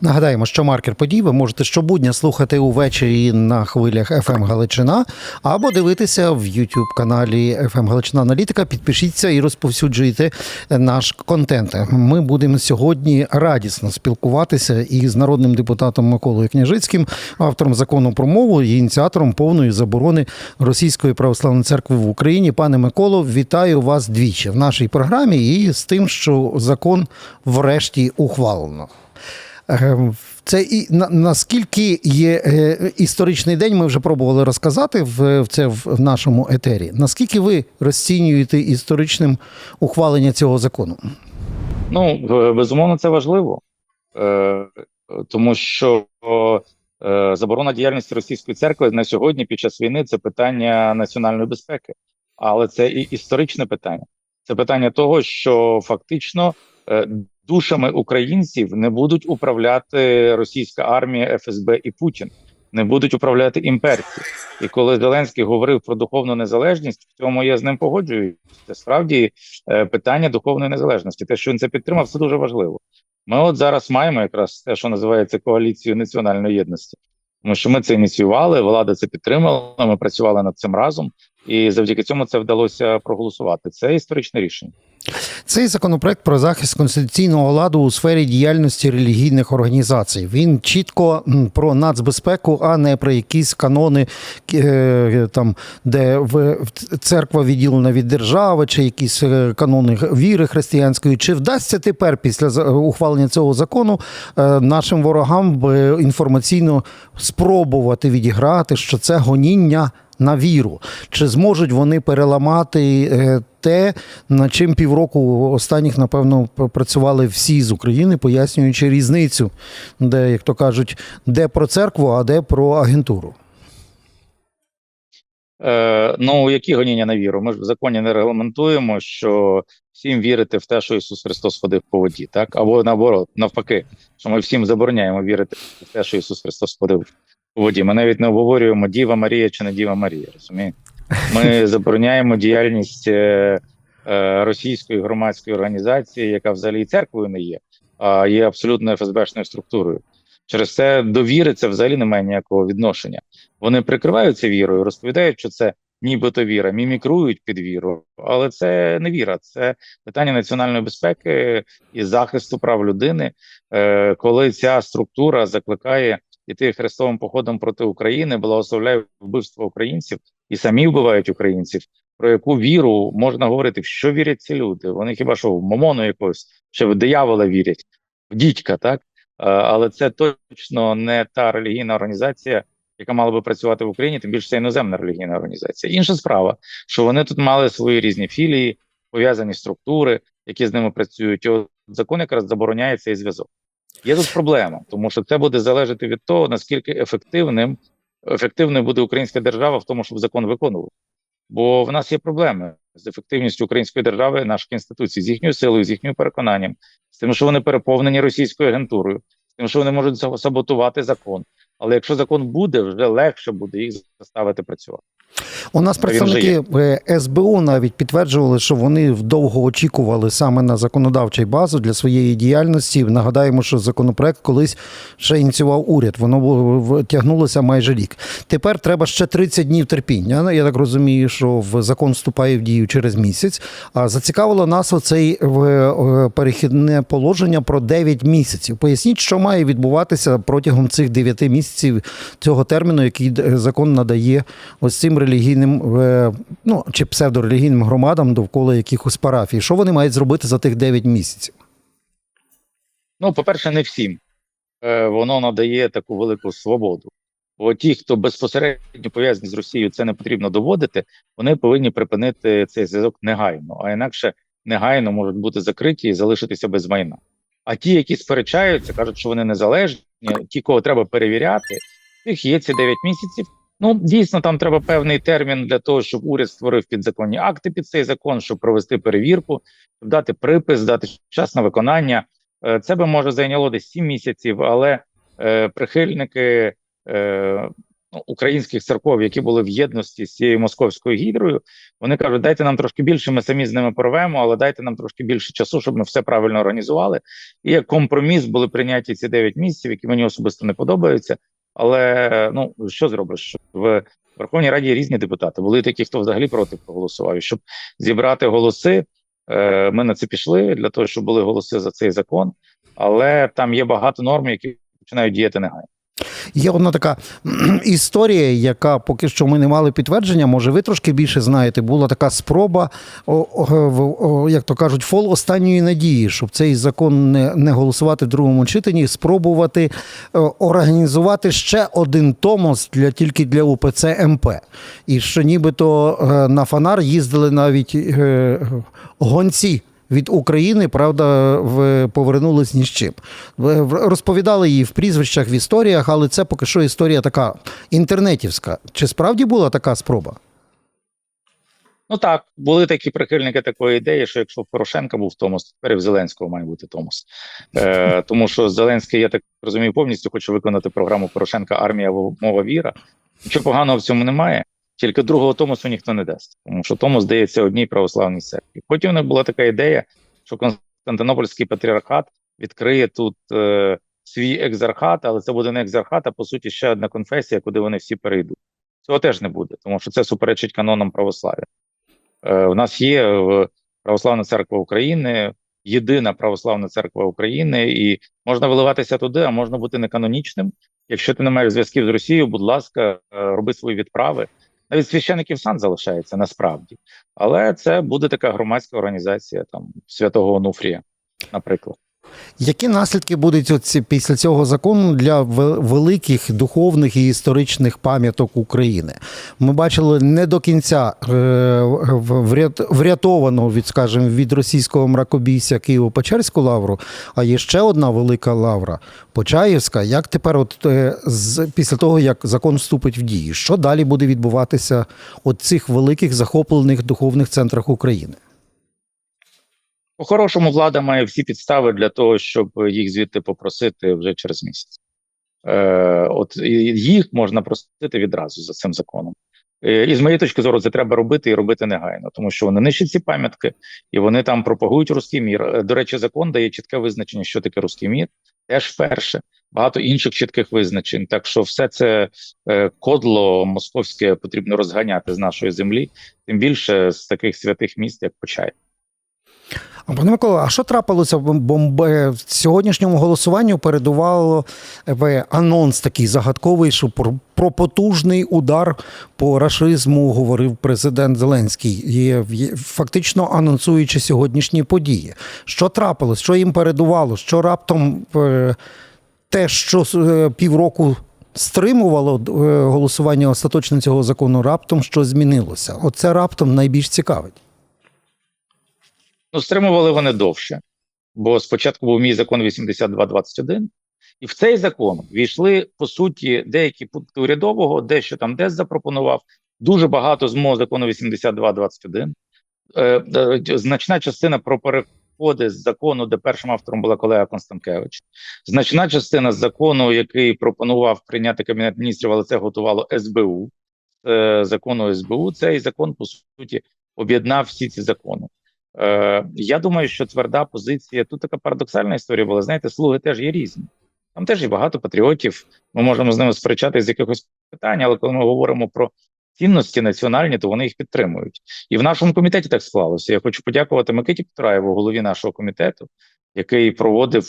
Нагадаємо, що маркер подій ви можете щобудня слухати увечері на хвилях FM Галичина або дивитися в youtube каналі FM Галичина Аналітика. Підпишіться і розповсюджуйте наш контент. Ми будемо сьогодні радісно спілкуватися із народним депутатом Миколою Княжицьким, автором закону про мову і ініціатором повної заборони Російської православної церкви в Україні. Пане Миколо, вітаю вас двічі в нашій програмі і з тим, що закон врешті ухвалено. Е, Це і на, наскільки є е, історичний день, ми вже пробували розказати в, в це в нашому етері. Наскільки ви розцінюєте історичним ухвалення цього закону? Ну, безумовно, це важливо, е, тому що е, заборона діяльності російської церкви на сьогодні під час війни це питання національної безпеки, але це і історичне питання. Це питання того, що фактично е, душами українців не будуть управляти російська армія, ФСБ і Путін, не будуть управляти імперці. І коли Зеленський говорив про духовну незалежність, в цьому я з ним погоджуюся. Справді е, питання духовної незалежності. Те, що він це підтримав, це дуже важливо. Ми от зараз маємо якраз те, що називається коаліцією національної єдності, тому що ми це ініціювали, влада це підтримала. Ми працювали над цим разом, і завдяки цьому це вдалося проголосувати. Це історичне рішення. Цей законопроект про захист конституційного ладу у сфері діяльності релігійних організацій. Він чітко про нацбезпеку, а не про якісь канони, е, там, де церква відділена від держави, чи якісь е, канони віри християнської. Чи вдасться тепер після ухвалення цього закону е, нашим ворогам інформаційно спробувати відіграти, що це гоніння? На віру. Чи зможуть вони переламати е, те, над чим півроку останніх, напевно, працювали всі з України, пояснюючи різницю, де, як то кажуть, де про церкву, а де про агентуру? Е, ну, які гоніння на віру? Ми ж в законі не регламентуємо, що всім вірити в те, що Ісус Христос ходив по воді, так? Або наоборот, навпаки, що ми всім забороняємо вірити в те, що Ісус Христос ходив воді. Ми навіть не обговорюємо Діва Марія чи не Діва Марія, розумієте? Ми забороняємо діяльність е, е, російської громадської організації, яка взагалі і церквою не є, а є абсолютно ФСБшною структурою. Через це до віри це взагалі не має ніякого відношення. Вони прикриваються вірою, розповідають, що це нібито віра, мімікрують під віру, але це не віра, це питання національної безпеки і захисту прав людини, е, коли ця структура закликає іти хрестовим походом проти України, благословляє вбивство українців і самі вбивають українців. Про яку віру можна говорити, в що вірять ці люди? Вони хіба що в мамону якогось, чи в диявола вірять, в дідька, так? Але це точно не та релігійна організація, яка мала би працювати в Україні, тим більше це іноземна релігійна організація. Інша справа, що вони тут мали свої різні філії, пов'язані структури, які з ними працюють. І от закон якраз забороняє цей зв'язок. Є тут проблема, тому що це буде залежати від того, наскільки ефективним ефективною буде українська держава в тому, щоб закон виконував. Бо в нас є проблеми з ефективністю української держави, наших інституцій, з їхньою силою, з їхнім переконанням, з тим, що вони переповнені російською агентурою, з тим, що вони можуть саботувати закон. Але якщо закон буде, вже легше буде їх заставити працювати. У нас представники е, СБУ навіть підтверджували, що вони довго очікували саме на законодавчу базу для своєї діяльності. Нагадаємо, що законопроект колись ще ініціював уряд. Воно тягнулося майже рік. Тепер треба ще 30 днів терпіння. Я так розумію, що в закон вступає в дію через місяць. А зацікавило нас оцей е, е, перехідне положення про 9 місяців. Поясніть, що має відбуватися протягом цих 9 місяців цього терміну, який закон надає ось цим релігійним, е, ну чи псевдорелігійним громадам довкола якихось парафій. Що вони мають зробити за тих 9 місяців? Ну, по-перше, не всім е, воно надає таку велику свободу. Бо ті, хто безпосередньо пов'язані з Росією, це не потрібно доводити, вони повинні припинити цей зв'язок негайно, а інакше негайно можуть бути закриті і залишитися без майна. А ті, які сперечаються, кажуть, що вони незалежні, ті, кого треба перевіряти, тих є ці 9 місяців. Ну, дійсно, там треба певний термін для того, щоб уряд створив підзаконні акти під цей закон, щоб провести перевірку, щоб дати припис, дати час на виконання. Е, Це би може зайняло десь 7 місяців, але е, прихильники е, ну, українських церков, які були в єдності з цією московською гідрою, вони кажуть, дайте нам трошки більше, ми самі з ними порвемо, але дайте нам трошки більше часу, щоб ми все правильно організували. І як компроміс були прийняті ці 9 місяців, які мені особисто не подобаються. Але ну що зробиш? В Верховній Раді різні депутати. Були такі, хто взагалі проти проголосував. І щоб зібрати голоси, е, ми на це пішли для того, щоб були голоси за цей закон. Але там є багато норм, які починають діяти негайно. Є одна така історія, яка поки що ми не мали підтвердження. Може, ви трошки більше знаєте. Була така спроба, як то кажуть, фол останньої надії, щоб цей закон не, не голосувати в другому читанні, спробувати е, організувати ще один томос для тільки для УПЦ МП. І що нібито е, на фанар їздили навіть е, гонці. Від України, правда, в повернулись ні з чим. Розповідали її в прізвищах, в історіях, але це поки що історія така інтернетівська. Чи справді була така спроба? Ну так, були такі прихильники такої ідеї, що якщо в Порошенка був Томос, то тепер і в Зеленського має бути Томос. Е, тому що Зеленський, я так розумію, повністю хоче виконати програму Порошенка Армія мова віра. Нічого поганого в цьому немає, тільки другого Томосу ніхто не дасть, тому що Томос здається одній православній церкві. Потім них була така ідея, що Константинопольський патріархат відкриє тут е, свій екзархат, але це буде не екзархат, а по суті ще одна конфесія, куди вони всі перейдуть. Цього теж не буде, тому що це суперечить канонам православ'я. Е, У нас є е, Православна церква України, єдина православна церква України, і можна виливатися туди, а можна бути неканонічним. Якщо ти не маєш зв'язків з Росією, будь ласка, е, роби свої відправи. Навіть священиків сан залишається насправді, але це буде така громадська організація там святого Онуфрія, наприклад. Які наслідки будуть оці- після цього закону для великих духовних і історичних пам'яток України? Ми бачили не до кінця е, врятованого від, скажімо, від російського мракобійця Києво-Печерську лавру, а є ще одна велика лавра Почаївська. Як тепер, от е, після того як закон вступить в дію, що далі буде відбуватися от цих великих захоплених духовних центрах України? По-хорошому, влада має всі підстави для того, щоб їх звідти попросити вже через місяць. Е, от їх можна просити відразу за цим законом. Е, і з моєї точки зору, це треба робити і робити негайно, тому що вони нищать ці пам'ятки і вони там пропагують руський мір. Е, До речі, закон дає чітке визначення, що таке руський мір. Теж вперше багато інших чітких визначень. Так що все це е, кодло московське потрібно розганяти з нашої землі, тим більше з таких святих міст, як Почай. А, Пане Микола, а що трапилося бом- бомбе сьогоднішньому голосуванню передувало е, анонс такий загадковий, що про, потужний удар по рашизму говорив президент Зеленський, є- фактично анонсуючи сьогоднішні події. Що трапилось? Що їм передувало? Що раптом е, те, що е, півроку стримувало голосування остаточно цього закону, раптом що змінилося? Оце раптом найбільш цікавить. Ну, стримували вони довше, бо спочатку був мій закон 8221, і в цей закон війшли по суті деякі пункти урядового, дещо там десь запропонував. Дуже багато з мого закону 8221. Е, е, значна частина про переходи з закону, де першим автором була колега Констанкевич. Значна частина з закону, який пропонував прийняти кабінет міністрів, але це готувало СБУ. Е, закону СБУ. Цей закон по суті об'єднав всі ці закони. Е, я думаю, що тверда позиція тут така парадоксальна історія була. Знаєте, слуги теж є різні. Там теж є багато патріотів. Ми можемо з ними сперечатися з якихось питань, але коли ми говоримо про цінності національні, то вони їх підтримують. І в нашому комітеті так склалося. Я хочу подякувати Микиті Петраєву, голові нашого комітету, який проводив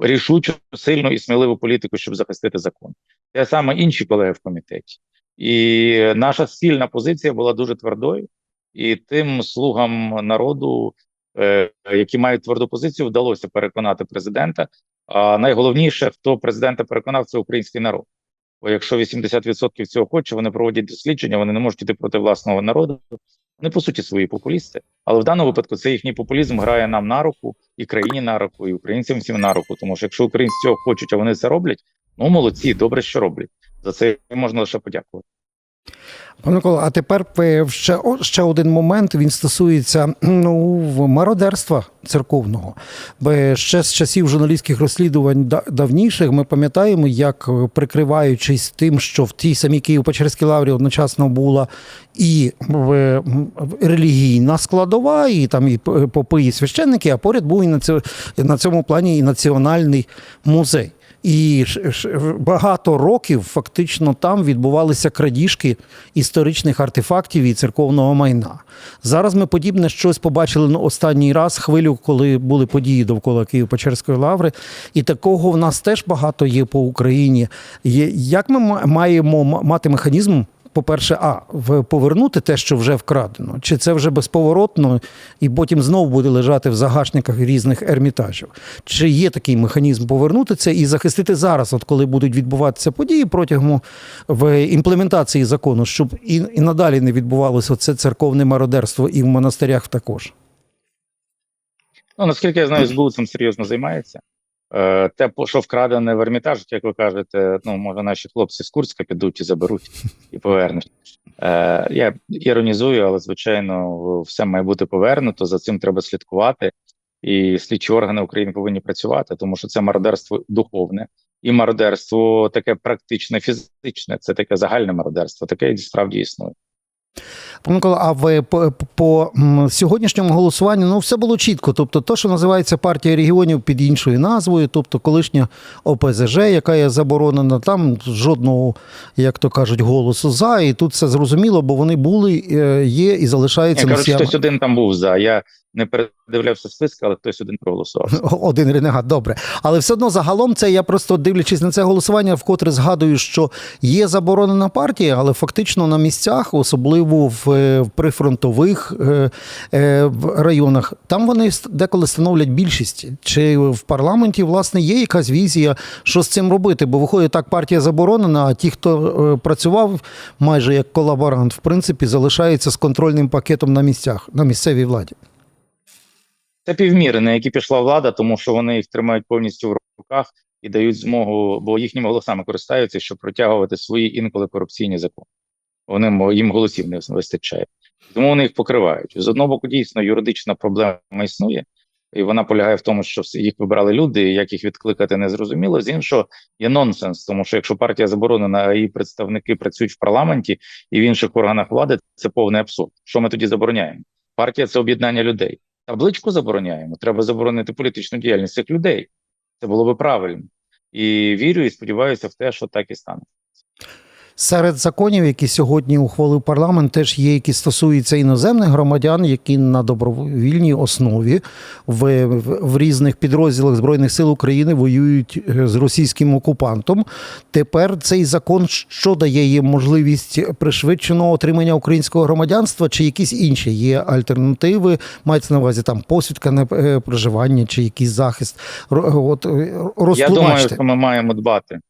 рішучу, сильну і сміливу політику, щоб захистити закон. Те саме інші колеги в комітеті. І наша спільна позиція була дуже твердою і тим слугам народу, е, які мають тверду позицію, вдалося переконати президента. А найголовніше, хто президента переконав, це український народ. Бо якщо 80% цього хоче, вони проводять дослідження, вони не можуть іти проти власного народу. Вони по суті свої популісти, але в даному випадку це їхній популізм грає нам на руку і країні на руку, і українцям всім на руку. Тому що якщо українці цього хочуть, а вони це роблять, ну молодці, добре, що роблять. За це можна лише подякувати. Пане Микола, а тепер ще, ще один момент. Він стосується ну, мародерства церковного. Бо ще з часів журналістських розслідувань давніших ми пам'ятаємо, як е, прикриваючись тим, що в тій самій Києво-Печерській лаврі одночасно була і релігійна складова, і там і попи, і священники, а поряд був і на цьому плані і національний музей. І багато років фактично там відбувалися крадіжки історичних артефактів і церковного майна. Зараз ми подібне щось побачили ну, останній раз хвилю, коли були події довкола Києво-Печерської лаври. І такого в нас теж багато є по Україні. Як ми ма- маємо мати механізм? По-перше, а повернути те, що вже вкрадено, чи це вже безповоротно, і потім знову буде лежати в загашниках різних ермітажів? Чи є такий механізм повернути це і захистити зараз, от коли будуть відбуватися події протягом в імплементації закону, щоб і, і надалі не відбувалося це церковне мародерство і в монастирях також? Ну, наскільки я знаю, СБУ цим серйозно займається. Е, те, що вкрадене в Ермітаж, як ви кажете, ну, може, наші хлопці з Курська підуть і заберуть і повернуть. Е, я іронізую, але, звичайно, все має бути повернуто, за цим треба слідкувати. І слідчі органи України повинні працювати, тому що це мародерство духовне і мародерство таке практичне, фізичне, це таке загальне мародерство, таке справді існує. Микола, а в по, по сьогоднішньому голосуванні ну все було чітко. Тобто, то, що називається партія регіонів під іншою назвою, тобто колишня ОПЗЖ, яка є заборонена, там жодного, як то кажуть, голосу за. І тут все зрозуміло, бо вони були, е, є і залишаються Я кажу, що хтось один там був за. Я не передивлявся списки, але хтось один проголосував. Один ренегат, добре. Але все одно загалом це я просто дивлячись на це голосування, вкотре згадую, що є заборонена партія, але фактично на місцях, особливо в, е, в прифронтових е, е, районах, там вони деколи становлять більшість. Чи в парламенті власне є якась візія, що з цим робити? Бо виходить так, партія заборонена, а ті, хто е, працював майже як колаборант, в принципі, залишаються з контрольним пакетом на місцях, на місцевій владі. Це півміри, на які пішла влада, тому що вони їх тримають повністю в руках і дають змогу, бо їхніми голосами користаються, щоб протягувати свої інколи корупційні закони. Вони їм голосів не вистачає. Тому вони їх покривають. З одного боку, дійсно, юридична проблема існує, і вона полягає в тому, що їх вибирали люди, як їх відкликати не зрозуміло. З іншого є нонсенс, тому що якщо партія заборонена, а її представники працюють в парламенті і в інших органах влади, це повний абсурд. Що ми тоді забороняємо? Партія це об'єднання людей. Табличку забороняємо. Треба заборонити політичну діяльність цих людей. Це було би правильно. І вірю і сподіваюся в те, що так і стане. Серед законів, які сьогодні ухвалив парламент, теж є, які стосуються іноземних громадян, які на добровільній основі в, в, в різних підрозділах збройних сил України воюють е, з російським окупантом. Тепер цей закон що дає їм можливість пришвидшеного отримання українського громадянства, чи якісь інші є альтернативи? Мається на увазі там посвідка на е, проживання чи якийсь захист. От е, Я думаю, що ми маємо дбати.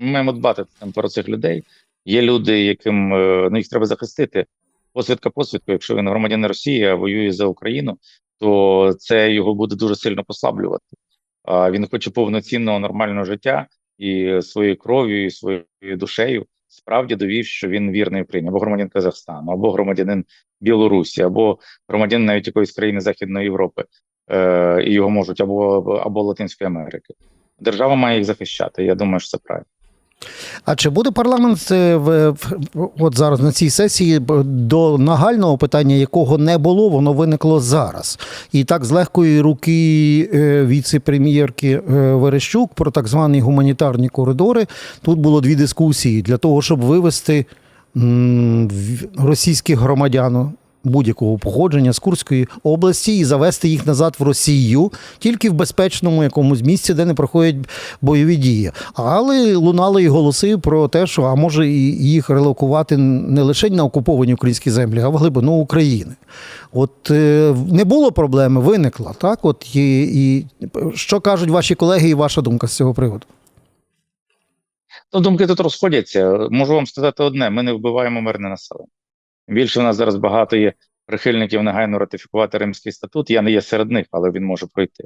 Ми маємо дбати там про цих людей. Є люди, яким е, ну, їх треба захистити. Посвідка посвідку, якщо він громадянин Росії, а воює за Україну, то це його буде дуже сильно послаблювати. А він хоче повноцінного нормального життя і своєю кров'ю, і своєю душею справді довів, що він вірний Україні, або громадянин Казахстану, або громадянин Білорусі, або громадянин навіть якоїсь країни Західної Європи, е, і його можуть або, або Латинської Америки. Держава має їх захищати. Я думаю, що це правильно. А чи буде парламент е, в, от зараз на цій сесії до нагального питання, якого не було, воно виникло зараз? І так з легкої руки е, віце-прем'єрки е, Верещук про так звані гуманітарні коридори. Тут було дві дискусії для того, щоб вивести російських громадян. Будь-якого походження з Курської області і завести їх назад в Росію тільки в безпечному якомусь місці, де не проходять бойові дії. Але лунали і голоси про те, що а може і їх релокувати не лише на окуповані українські землі, а в глибину України. От е, не було проблеми, виникла. Так, от і, і що кажуть ваші колеги, і ваша думка з цього приводу? Ну, думки тут розходяться. Можу вам сказати одне: ми не вбиваємо мирне населення. Більше в нас зараз багато є прихильників негайно ратифікувати Римський статут. Я не є серед них, але він може пройти.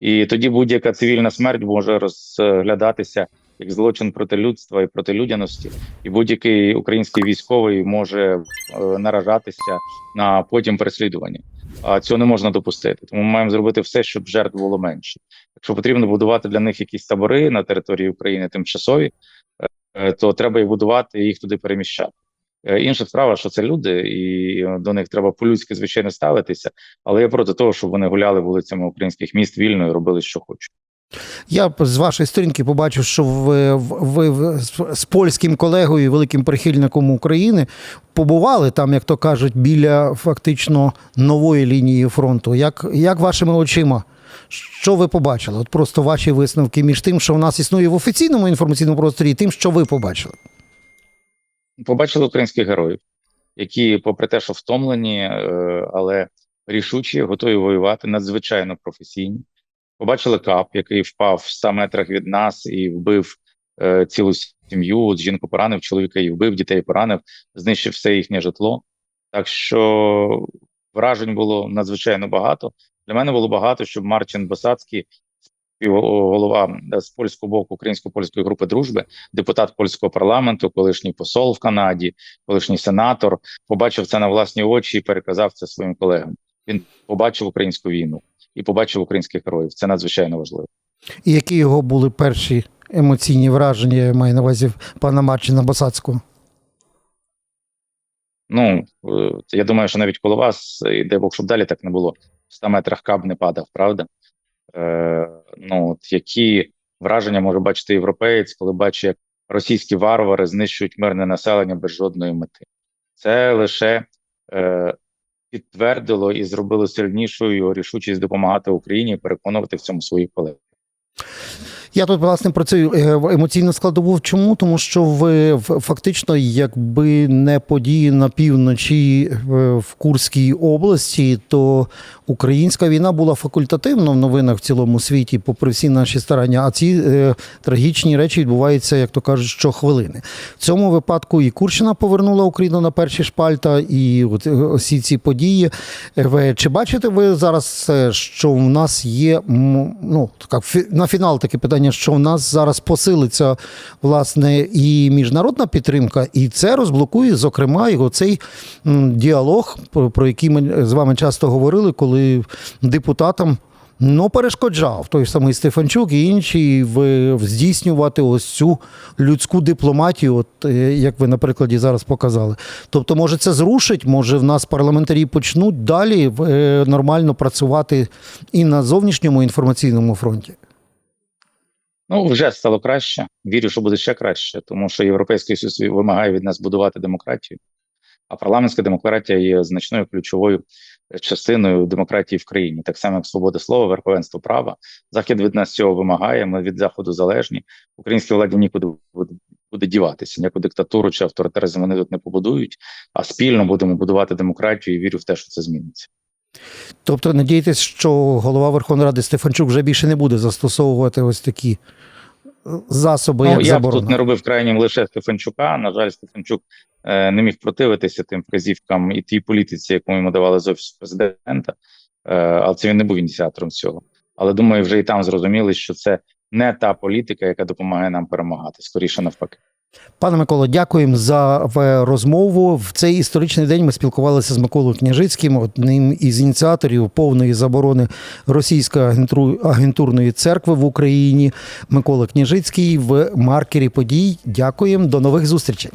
І тоді будь-яка цивільна смерть може розглядатися як злочин проти людства і проти людяності, і будь-який український військовий може е, наражатися на потім переслідування. А цього не можна допустити. Тому ми маємо зробити все, щоб жертв було менше. Якщо потрібно будувати для них якісь табори на території України тимчасові, е, то треба їх будувати і їх туди переміщати. Е, Інша справа, що це люди, і до них треба по-людськи звичайно ставитися. Але я проти того, щоб вони гуляли вулицями українських міст вільно і робили, що хочуть. Я з вашої сторінки побачив, що ви, ви, з польським колегою, великим прихильником України, побували там, як то кажуть, біля фактично нової лінії фронту. Як, як вашими очима? Що ви побачили? От просто ваші висновки між тим, що в нас існує в офіційному інформаційному просторі, і тим, що ви побачили. Побачили українських героїв, які, попри те, що втомлені, е, але рішучі, готові воювати, надзвичайно професійні. Побачили кап, який впав в 100 метрах від нас і вбив е, цілу сім'ю. Жінку поранив, чоловіка її вбив, дітей поранив, знищив все їхнє житло. Так що вражень було надзвичайно багато. Для мене було багато, щоб Марчин Босацький, голова з польського боку українсько-польської групи дружби, депутат польського парламенту, колишній посол в Канаді, колишній сенатор, побачив це на власні очі і переказав це своїм колегам. Він побачив українську війну і побачив українських героїв. Це надзвичайно важливо. І які його були перші емоційні враження, я маю на увазі пана Марчина Босацького? Ну е, я думаю, що навіть коло вас, і дай Бог, щоб далі так не було. В 100 метрах каб не падав, правда? Е, ну от які враження може бачити європеєць, коли бачить, як російські варвари знищують мирне населення без жодної мети. Це лише е, підтвердило і зробило сильнішою рішучість допомагати Україні переконувати в цьому своїх колег. Я тут власне про цю е, емоційну складову. Чому? Тому що в- фактично, якби не події на півночі е, в Курській області, то українська війна була факультативно в новинах в цілому світі, попри всі наші старання. А ці е, трагічні речі відбуваються, як то кажуть, щохвилини. В цьому випадку і Курщина повернула Україну на перші шпальта, і от е, усі ці події. Чи бачите ви зараз, що в нас є ну така на фінал таке питання, що в нас зараз посилиться власне і міжнародна підтримка, і це розблокує, зокрема, і оцей діалог, про, який ми з вами часто говорили, коли депутатам. Ну, перешкоджав той самий Стефанчук і інші в здійснювати ось цю людську дипломатію, от е, як ви на прикладі зараз показали. Тобто, може, це зрушить, може, в нас парламентарі почнуть далі е, нормально працювати і на зовнішньому інформаційному фронті. Ну, вже стало краще. Вірю, що буде ще краще, тому що Європейський Союз вимагає від нас будувати демократію. А парламентська демократія є значною ключовою частиною демократії в країні, так само як свобода слова, верховенство права. Захід від нас цього вимагає. Ми від заходу залежні. Українській владі нікуди буде, діватися. Ніяку диктатуру чи авторитаризм вони тут не побудують. А спільно будемо будувати демократію і вірю в те, що це зміниться. Тобто, надієтесь, що голова Верховної Ради Стефанчук вже більше не буде застосовувати ось такі е, засоби, Ну, як я заборона. тут не робив крайнім лише Стефанчука. На жаль, Стефанчук е, не міг противитися тим вказівкам і тій політиці, яку йому давали з офісу президента. Е, але це він не був ініціатором цього. Але думаю, вже і там зрозуміли, що це не та політика, яка допомагає нам перемагати, скоріше навпаки. Пане Миколо, дякуємо за розмову. В цей історичний день ми спілкувалися з Миколою Княжицьким, одним із ініціаторів повної заборони російської агентурної церкви в Україні. Микола Княжицький в маркері подій. Дякуємо. До нових зустрічей.